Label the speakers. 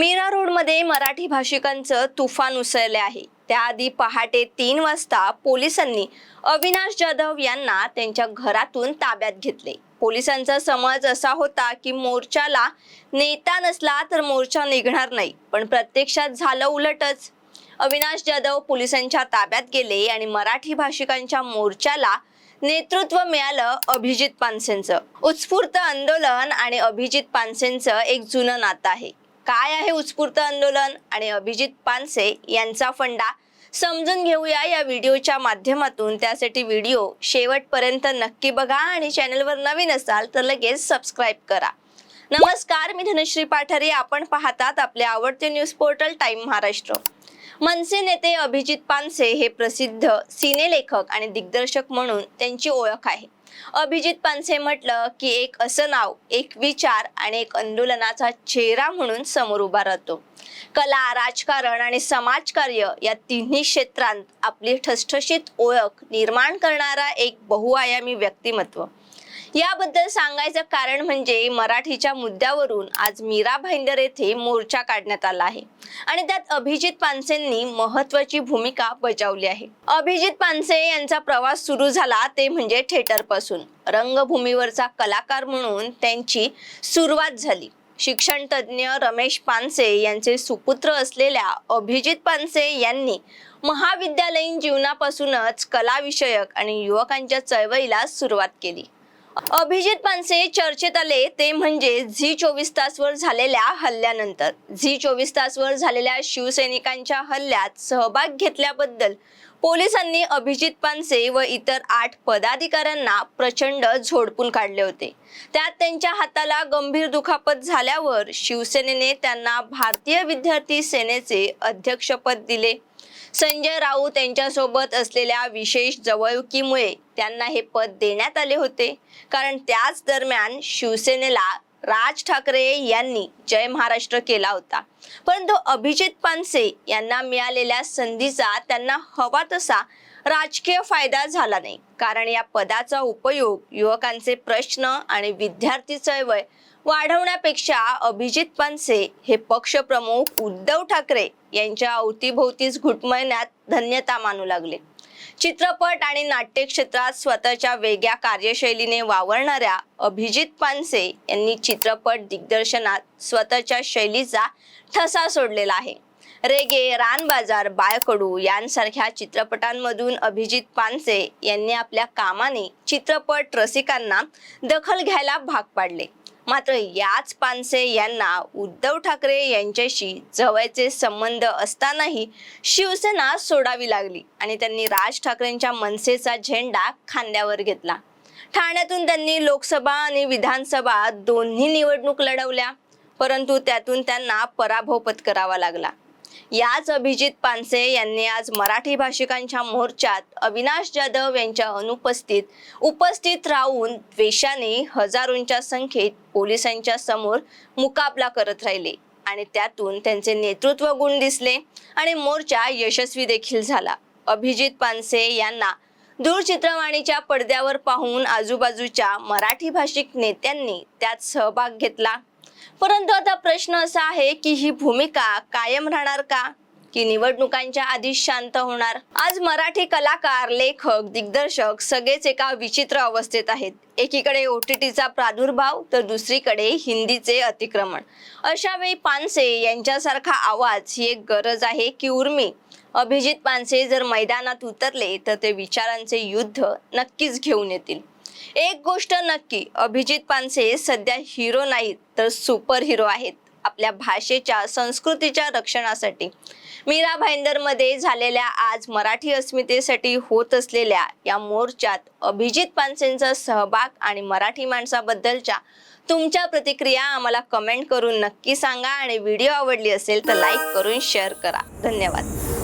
Speaker 1: मीरा रोडमध्ये मराठी भाषिकांचं तुफान उसळले आहे. त्याआधी पहाटे तीन वाजता पोलिसांनी अविनाश जाधव यांना त्यांच्या घरातून ताब्यात घेतले. पोलिसांचा समज असा होता की मोर्चाला नेता नसला तर मोर्चा निघणार नाही पण प्रत्यक्षात झालं उलटच. अविनाश जाधव पोलिसांच्या ताब्यात गेले आणि मराठी भाषिकांच्या मोर्चाला नेतृत्व मिळालं अभिजित पानसेंचं. उत्स्फूर्त आंदोलन आणि अभिजित पानसेंचं एक जुनं नातं आहे. काय आहे उत्स्फूर्त आंदोलन? आणि अभिजित पानसे यांचा फंडा समजून घेऊया या व्हिडिओच्या माध्यमातून. त्यासाठी व्हिडिओ शेवटपर्यंत नक्की बघा आणि चॅनलवर नवीन असाल तर लगेच सबस्क्राईब करा. नमस्कार मी धनश्री पाठारी. आपण पाहतात आपले आवडते news portal time Maharashtra. Manse नेते अभिजित पानसे हे प्रसिद्ध सिनेलेखक आणि दिग्दर्शक म्हणून त्यांची ओळख आहे. अभिजित पानसे म्हटलं की एक असं नाव एक विचार आणि एक आंदोलनाचा चेहरा म्हणून समोर उभा राहतो. कला राजकारण आणि समाजकार्य या तिन्ही क्षेत्रांत आपली ठसठशीत ओळख निर्माण करणारा एक बहुआयामी व्यक्तिमत्व. याबद्दल सांगायचं कारण म्हणजे मराठीच्या मुद्द्यावरून आज मीरा भाईंदर येथे मोर्चा काढण्यात आला आहे. आणि त्यात अभिजित पानसेंनी महत्वाची भूमिका बजावली आहे. अभिजित पानसे यांचा प्रवास सुरू झाला ते म्हणजे थिएटरपासून. रंगभूमीवरचा कलाकार म्हणून त्यांची सुरुवात झाली. शिक्षण तज्ज्ञ रमेश पानसे यांचे सुपुत्र असलेल्या अभिजित पानसे यांनी महाविद्यालयीन जीवनापासूनच कलाविषयक आणि युवकांच्या चळवळीला सुरुवात केली. अभिजित पानसे चर्चेत आले ते म्हणजे झी चोवीस तासवर झालेल्या हल्ल्यानंतर. झी चोवीस तासवर झालेल्या शिवसैनिकांच्या हल्ल्यात सहभाग घेतल्याबद्दल पोलिसांनी अभिजित पानसे व इतर आठ पदाधिकाऱ्यांना प्रचंड झोडपून काढले होते. त्यात त्यांच्या हाताला गंभीर दुखापत झाल्यावर शिवसेनेने त्यांना भारतीय विद्यार्थी सेनेचे अध्यक्षपद दिले. संजय राऊत यांच्यासोबत असलेल्या विशेष जवळकीमुळे त्यांना हे पद देण्यात आले होते. कारण त्याच दरम्यान शिवसेनेला राज ठाकरे यांनी जय महाराष्ट्र केला होता. परंतु अभिजित पानसे यांना मिळालेल्या संधीचा त्यांना हवा तसा राजकीय फायदा झाला नाही. कारण या पदाचा उपयोग युवकांचे प्रश्न आणि विद्यार्थी चळवळ वाढवण्यापेक्षा अभिजित पानसे हे पक्षप्रमुख उद्धव ठाकरे यांच्या अवतीभोवतीच घुटमळण्यात धन्यता मानू लागले. चित्रपट आणि नाट्य क्षेत्रात स्वतःच्या वेगळ्या कार्यशैलीने वावरणाऱ्या अभिजित पानसे यांनी चित्रपट दिग्दर्शनात स्वतःच्या शैलीचा ठसा सोडलेला आहे. रेगे रानबाजार बाळकडू यांसारख्या चित्रपटांमधून अभिजित पानसे यांनी आपल्या कामाने चित्रपट रसिकांना दखल घ्यायला भाग पाडले. मात्र याच पानसे यांना उद्धव ठाकरे यांच्याशी जवळचे संबंध असतानाही शिवसेना सोडावी लागली आणि त्यांनी राज ठाकरेंच्या मनसेचा झेंडा खांद्यावर घेतला. ठाण्यातून त्यांनी लोकसभा आणि विधानसभा दोन्ही निवडणूक लढवल्या परंतु त्यातून त्यांना पराभव पत्करावा लागला. याच अभिजित पानसे यांनी आज मराठी भाषिकांच्या मोर्चात अविनाश जाधव यांच्या अनुपस्थित उपस्थित राहून द्वेषाने हजारोंच्या संख्येत पोलिसांच्या समोर मुकाबला करत राहिले आणि त्यातून त्यांचे नेतृत्व गुण दिसले आणि मोर्चा यशस्वी देखील झाला. अभिजित पानसे यांना दूरचित्रवाणीच्या पडद्यावर पाहून आजूबाजूच्या मराठी भाषिक नेत्यांनी त्यात सहभाग घेतला. परंतु आता प्रश्न असा आहे की ही भूमिका कायम राहणार का? की निवडणुकांच्या आधी शांत होणार? आज मराठी कलाकार लेखक दिग्दर्शक सगळेच एका विचित्र अवस्थेत आहेत. एकीकडे ओटीटीचा प्रादुर्भाव तर दुसरीकडे हिंदीचे अतिक्रमण. अशा वेळी पानसे यांच्यासारखा आवाज ही एक गरज आहे की उर्मी. अभिजित पानसे जर मैदानात उतरले तर ते विचारांचे युद्ध नक्कीच घेऊन येतील. एक गोष्ट नक्की अभिजित पानसे सध्या हिरो नाहीत तर सुपर हिरो आहेत आपल्या भाषेच्या संस्कृतीच्या रक्षणासाठी. मीरा भाईंदरमध्ये झालेल्या आज मराठी अस्मितेसाठी होत असलेल्या या मोर्चात अभिजित पानसेंचा सहभाग आणि मराठी माणसाबद्दलच्या तुमच्या प्रतिक्रिया आम्हाला कमेंट करून नक्की सांगा आणि व्हिडिओ आवडली असेल तर लाईक करून शेअर करा. धन्यवाद.